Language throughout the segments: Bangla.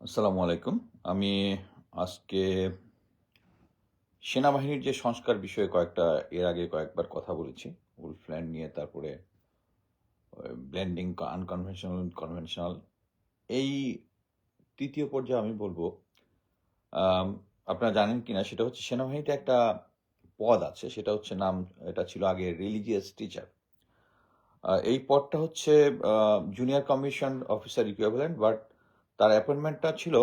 আসসালামু আলাইকুম। আমি আজকে সেনাবাহিনীর যে সংস্কার বিষয়ে কয়েকটা, এর আগে কয়েকবার কথা বলেছি। উলফল্যান্ড নিয়ে, তারপরে ব্ল্যান্ডিং আনকনভেনশনাল কনভেনশনাল এই তৃতীয় পর্যায়ে আমি বলব আপনারা জানেন কি না সেটা হচ্ছে সেনাবাহিনীতে একটা পদ আছে, সেটা হচ্ছে নাম, এটা ছিল আগে রিলিজিয়াস টিচার এই পদটা হচ্ছে junior commission officer equivalent but তার অ্যাপয়েন্টমেন্টটা ছিল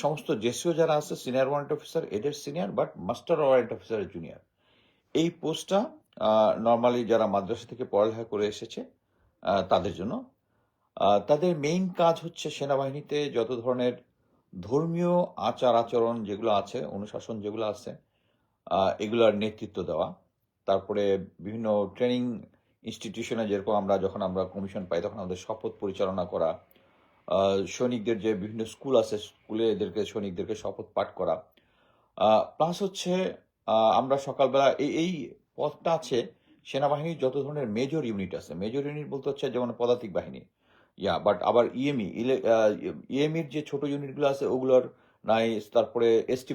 সমস্ত জেসিও যারা আছে সিনিয়র ওয়ারেন্ট অফিসার এদের senior but master warrant officer junior এই পোস্টটা নর্মালি যারা মাদ্রাসা থেকে পড়ালেখা করে এসেছে তাদের জন্য। তাদের মেইন কাজ হচ্ছে সেনাবাহিনীতে যত ধরনের ধর্মীয় আচার আচরণ যেগুলো আছে, অনুশাসন যেগুলো আছে এগুলোর নেতৃত্ব দেওয়া। তারপরে বিভিন্ন ট্রেনিং ইনস্টিটিউশনে যেরকম আমরা যখন আমরা কমিশন পাই, তখন আমাদের শপথ পরিচালনা করা সৈনিকদের যে বিভিন্ন স্কুল আছে স্কুলে এদেরকে, সৈনিকদেরকে শপথ পাঠ করা। প্লাস হচ্ছে আমরা সকালবেলা এই এই পথটা আছে, সেনাবাহিনীর যত ধরনের মেজর ইউনিট আছে। মেজর ইউনিট বলতে হচ্ছে যেমন পদাতিক বাহিনী ইয়া বাট আবার E ইএমই ইএমইর যে ছোট ইউনিটগুলো আছে, ওগুলোর নাই, তারপরে এসটি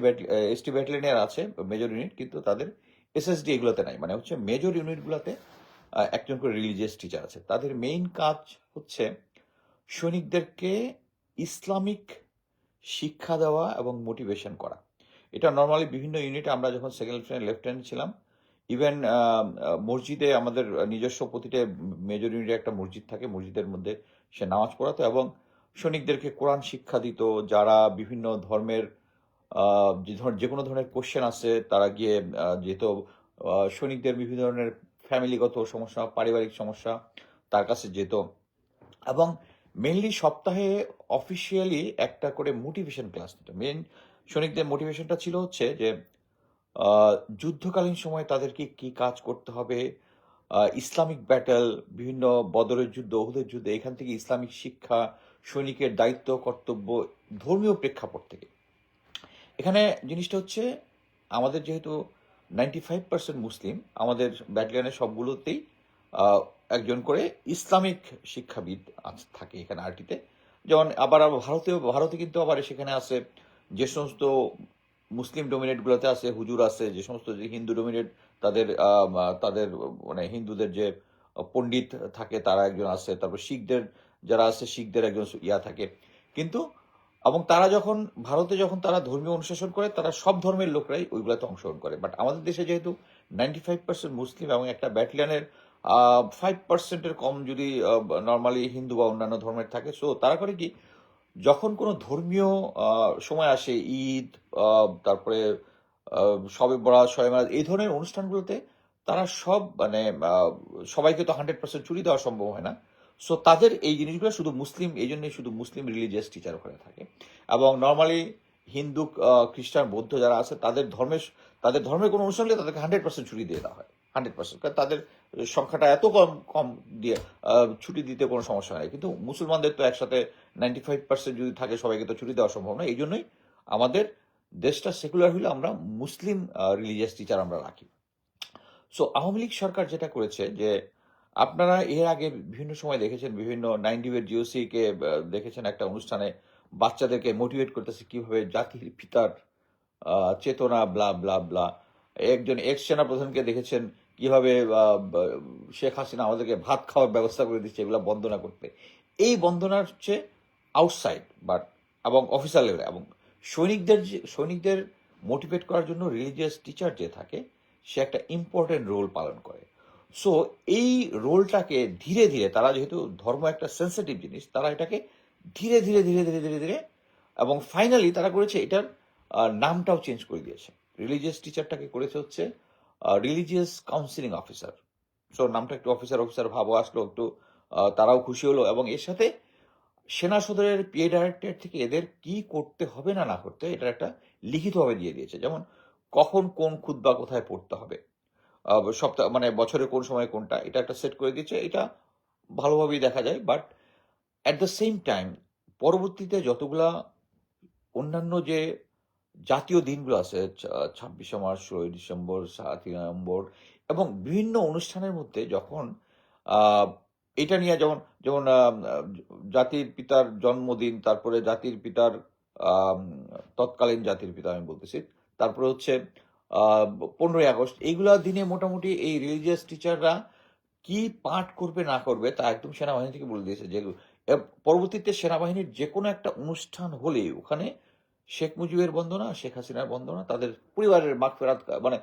এসটি ব্যাটালিয়নের আছে মেজর ইউনিট কিন্তু তাদের এসএসডি এগুলোতে নাই। মানে হচ্ছে মেজর ইউনিটগুলোতে একজন করে রিলিজিয়াস টিচার আছে। তাদের মেইন কাজ হচ্ছে সৈনিকদেরকে ইসলামিক শিক্ষা দেওয়া এবং মোটিভেশন করা। এটা নর্মালি বিভিন্ন ইউনিটে আমরা যখন সেকেন্ড লেফটেন্যান্ট লেফটেন্যান্ট ছিলাম ইভেন মসজিদে আমাদের নিজস্ব প্রতিটা মেজর ইউনিটে একটা মসজিদ থাকে, মসজিদের মধ্যে সে নামাজ পড়াতো এবং সৈনিকদেরকে কোরআন শিক্ষা দিত, যারা বিভিন্ন ধর্মের যে কোনো ধরনের কোশ্চেন আছে তারা গিয়ে যেত সৈনিকদের বিভিন্ন ধরনের ফ্যামিলিগত সমস্যা, পারিবারিক সমস্যা, তার কাছে যেত। এবং মেনলি সপ্তাহে অফিসিয়ালি একটা করে মোটিভেশন ক্লাস নিত মেন সৈনিকদের মোটিভেশনটা ছিল হচ্ছে যে যুদ্ধকালীন সময় তাদেরকে কি কাজ করতে হবে ইসলামিক ব্যাটেল বিভিন্ন বদরের যুদ্ধ, ওহুদের যুদ্ধ, এখান থেকে ইসলামিক শিক্ষা সৈনিকের দায়িত্ব, কর্তব্য, ধর্মীয় প্রেক্ষাপট থেকে। এখানে জিনিসটা হচ্ছে, আমাদের যেহেতু নাইনটি ফাইভ পার্সেন্ট মুসলিম, আমাদের ব্যাটালিয়নের সবগুলোতেই একজন করে ইসলামিক শিক্ষাবিদ থাকে এখানে আরটিতে। যেমন আবার ভারতেও, ভারতে কিন্তু আবার সেখানে আছে, যে সমস্ত মুসলিম ডোমিনেটগুলোতে আছে, হুজুর আছে, যে সমস্ত যে হিন্দু ডোমিনেট তাদের তাদের মানে হিন্দুদের যে পণ্ডিত থাকে, তারা একজন আছে। তারপর শিখদের যারা আছে, শিখদের একজন ইয়া থাকে। কিন্তু, এবং তারা যখন, ভারতে যখন তারা ধর্মীয় অনুশাসন করে, তারা সব ধর্মের লোকরাই ওইগুলোতে অংশগ্রহণ করে। বাট আমাদের দেশে যেহেতু নাইনটি ফাইভ পার্সেন্ট মুসলিম এবং একটা ব্যাটালিয়নের ফাইভ পার্সেন্টের কম যদি নর্মালি হিন্দু বা অন্যান্য ধর্মের থাকে সো তারা করে কি, যখন কোনো ধর্মীয় সময় আসে, ঈদ তারপরে বরাত শবে বরাত এই ধরনের অনুষ্ঠানগুলোতে তারা সব মানে সবাইকে তো হান্ড্রেড পার্সেন্ট চুরি দেওয়া সম্ভব হয় না। সো তাদের এই জিনিসগুলো শুধু মুসলিম, এই জন্যই শুধু মুসলিম রিলিজিয়াস টিচার ওখানে থাকে। এবং নর্মালি হিন্দু খ্রিস্টান, বৌদ্ধ যারা আছে, তাদের ধর্মের তাদের ধর্মের কোনো অনুষ্ঠান হলে তাদেরকে হান্ড্রেড পার্সেন্ট ছুটি দিয়ে দেওয়া হয়। হান্ড্রেড পার্সেন্ট কারণ তাদের সংখ্যাটা এত কম কম দিয়ে ছুটি দিতে কোনো সমস্যা নেই। কিন্তু মুসলমানদের তো একসাথে নাইনটি ফাইভ পার্সেন্ট যদি থাকে, সবাইকে তো ছুটি দেওয়া সম্ভব নয়। এই জন্যই আমাদের দেশটা সেকুলার হলে আমরা মুসলিম রিলিজিয়াস টিচার আমরা রাখি। সো আওয়ামী লীগ সরকার যেটা করেছে যে আপনারা এর আগে বিভিন্ন সময় দেখেছেন বিভিন্ন নাইনটিভের জিওসি কে আহ, দেখেছেন একটা অনুষ্ঠানে বাচ্চাদেরকে মোটিভেট করতেছে কীভাবে জাতির পিতার চেতনা ব্লা ব্লা ব্লা একজন এক্স সেনা প্রধানকে দেখেছেন কীভাবে শেখ হাসিনা আমাদেরকে ভাত খাওয়ার ব্যবস্থা করে দিচ্ছে এগুলো বন্দনা করতে। এই বন্দনা হচ্ছে আউটসাইড বাট এবং অফিসার লেভেলে এবং সৈনিকদের যে সৈনিকদের মোটিভেট করার জন্য রিলিজিয়াস টিচার যে থাকে সে একটা ইম্পর্টেন্ট রোল পালন করে। সো এই রোলটাকে ধীরে ধীরে, তারা যেহেতু ধর্ম একটা সেন্সিটিভ জিনিস, তারা এটাকে ধীরে ধীরে ধীরে ধীরে ধীরে ধীরে, এবং ফাইনালি তারা করেছে এটার নামটাও চেঞ্জ করে দিয়েছে। রিলিজিয়াস টিচারটাকে করেছে হচ্ছে রিলিজিয়াস কাউন্সিলিং অফিসার সো নামটা একটু অফিসার অফিসার ভাবো আসলো, একটু তারাও খুশি হলো, এবং এর সাথে সেনা সদরের পিএ ডাইরেক্টর থেকে এদের কি করতে হবে না না করতে, এটার একটা লিখিতভাবে দিয়ে দিয়েছে। যেমন, কখন কোন খুদ্া কোথায় পড়তে হবে। সপ্তাহ মানে বছরে কোন সময় কোনটা, এটা একটা সেট করে দিয়েছে, এটা ভালোভাবেই দেখা যায় but at the same time পরবর্তীতে যতগুলা অন্যান্য যে জাতীয় দিনগুলো আছে ছাব্বিশে মার্চ, ষোলোই ডিসেম্বর, সাতই নভেম্বর, এবং বিভিন্ন অনুষ্ঠানের মধ্যে যখন এটা নিয়ে যেমন যেমন জাতির পিতার জন্মদিন, তারপরে জাতির পিতার তৎকালীন জাতির পিতা আমি বলতেছি, তারপরে হচ্ছে পনেরোই আগস্ট। এইগুলা দিনে মোটামুটি এই রিলিজিয়াস টিচাররা কি পাঠ করবে, না করবে, তা একদম সেনাবাহিনী থেকে বলে দিয়েছে যে পরবর্তীতে সেনাবাহিনীর যে কোনো একটা অনুষ্ঠান হলে ওখানে শেখ মুজিবের বন্দনা, শেখ হাসিনার বন্দনা, তাদের পরিবারের মাগ ফেরাত মানে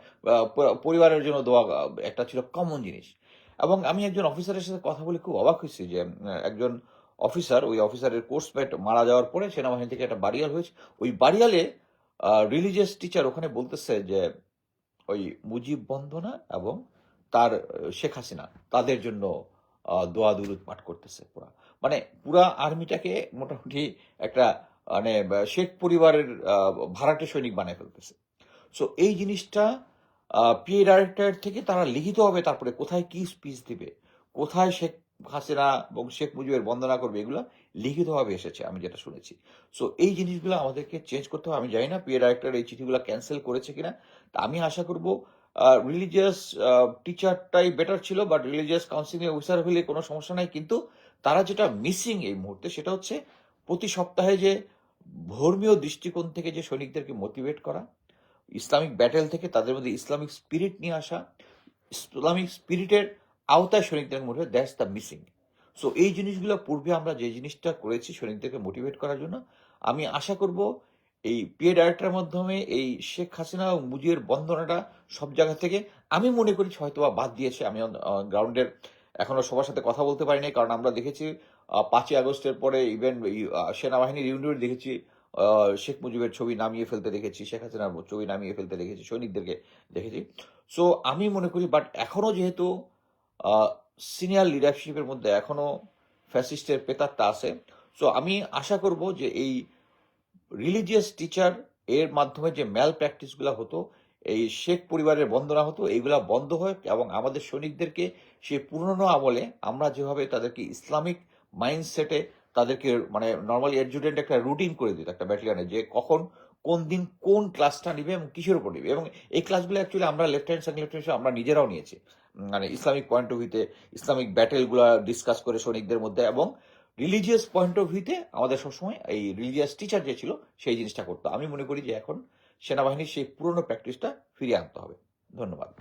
পরিবারের জন্য দোয়া, একটা ছিল কমন জিনিস। এবং আমি একজন অফিসারের সাথে কথা বলে খুব অবাক হয়েছি যে একজন অফিসার, ওই অফিসারের কোর্সমেট মারা যাওয়ার পরে সেনাবাহিনী থেকে একটা বাড়িয়াল হয়েছে। ওই বাড়িয়ালে রিলিজিয়াস টিচার ওখানে বলতেছে যে, ওই মুজিব বন্দনা এবং তার শেখ হাসিনা, তাদের জন্য দোয়া দুরুদ পাঠ করতেছে পুরা। মানে পুরা আর্মিটাকে মোটামুটি একটা মানে শেখ পরিবারের ভাড়াটে সৈনিক বানায় ফেলতেছে। সো এই জিনিসটা পিএ ডাইরেক্টর থেকে তারা লিখিত হবে তারপরে কোথায় কি স্পিচ দিবে, কোথায় শেখ হাসিনা এবং শেখ মুজিবের বন্দনা করবে, এগুলো লিখিতভাবে এসেছে, আমি যেটা শুনেছি। সো এই জিনিসগুলো আমাদেরকে চেঞ্জ করতে হবে, আমি জানি না পিএ ডাইরেক্টর এই চিঠিগুলো ক্যান্সেল করেছে কিনা। তা আমি আশা করব রিলিজিয়াস টিচারটাই বেটার ছিল বাট রিলিজিয়াস কাউন্সিলিং অফিসার হলে কোনো সমস্যা নাই, কিন্তু তারা যেটা মিসিং এই মুহূর্তে সেটা হচ্ছে প্রতি সপ্তাহে যে ধর্মীয় দৃষ্টিকোণ থেকে যে সৈনিকদেরকে মোটিভেট করা, ইসলামিক ব্যাটেল থেকে তাদের মধ্যে ইসলামিক স্পিরিট নিয়ে আসা, ইসলামিক স্পিরিটের আওতায় সৈনিকদের মধ্যে দ্যাটস দ্য মিসিং সো এই জিনিসগুলো পূর্বে আমরা যে জিনিসটা করেছি সৈনিকদেরকে মোটিভেট করার জন্য, আমি আশা করব এই পিএ ডাইরেক্টরের মাধ্যমে এই শেখ হাসিনা ও মুজিবের বন্দনাটা সব জায়গা থেকে, আমি মনে করি হয়তো বাদ দিয়েছে। আমি গ্রাউন্ডের এখনও সবার সাথে কথা বলতে পারিনি কারণ আমরা দেখেছি পাঁচই আগস্টের পরে ইভেন সেনাবাহিনীর ইউনিট দেখেছি শেখ মুজিবের ছবি নামিয়ে ফেলতে দেখেছি, শেখ হাসিনার ছবি নামিয়ে ফেলতে দেখেছি, সৈনিকদেরকে দেখেছি। সো আমি মনে করি বাট এখনও যেহেতু সিনিয়র লিডারশিপের মধ্যে এখনও ফ্যাসিস্টের পেতারটা আছে। সো আমি আশা করব যে এই রিলিজিয়াস টিচার এর মাধ্যমে যে ম্যাল প্র্যাকটিসগুলো হতো, এই শেখ পরিবারের বন্দনা হতো, এইগুলা বন্ধ হয় এবং আমাদের সৈনিকদেরকে সেই পুরনো আমলে আমরা যেভাবে তাদেরকে ইসলামিক মাইন্ডসেটে তাদেরকে মানে নর্মালি অ্যাডজুডেন্ট একটা রুটিন করে দিত একটা ব্যাটালিয়নে যে কখন কোন দিন কোন ক্লাসটা নিবে এবং কিসের উপর নিবে। এবং এই ক্লাসগুলো অ্যাকচুয়ালি আমরা লেফটেন্যান্ট সেকেন্ড লেফটেন্যান্ট আমরা নিজেরাও নিয়েছি। মানে ইসলামিক পয়েন্ট অফ ভিউতে ইসলামিক ব্যাটেলগুলো ডিসকাস করে সৈনিকদের মধ্যে এবং রিলিজিয়াস পয়েন্ট অফ ভিউতে আমাদের সবসময় এই রিলিজিয়াস টিচার যে ছিল, সেই জিনিসটা করতো। আমি মনে করি যে এখন সেনাবাহিনীর সেই পুরনো প্র্যাকটিসটা ফিরিয়ে আনতে হবে। ধন্যবাদ।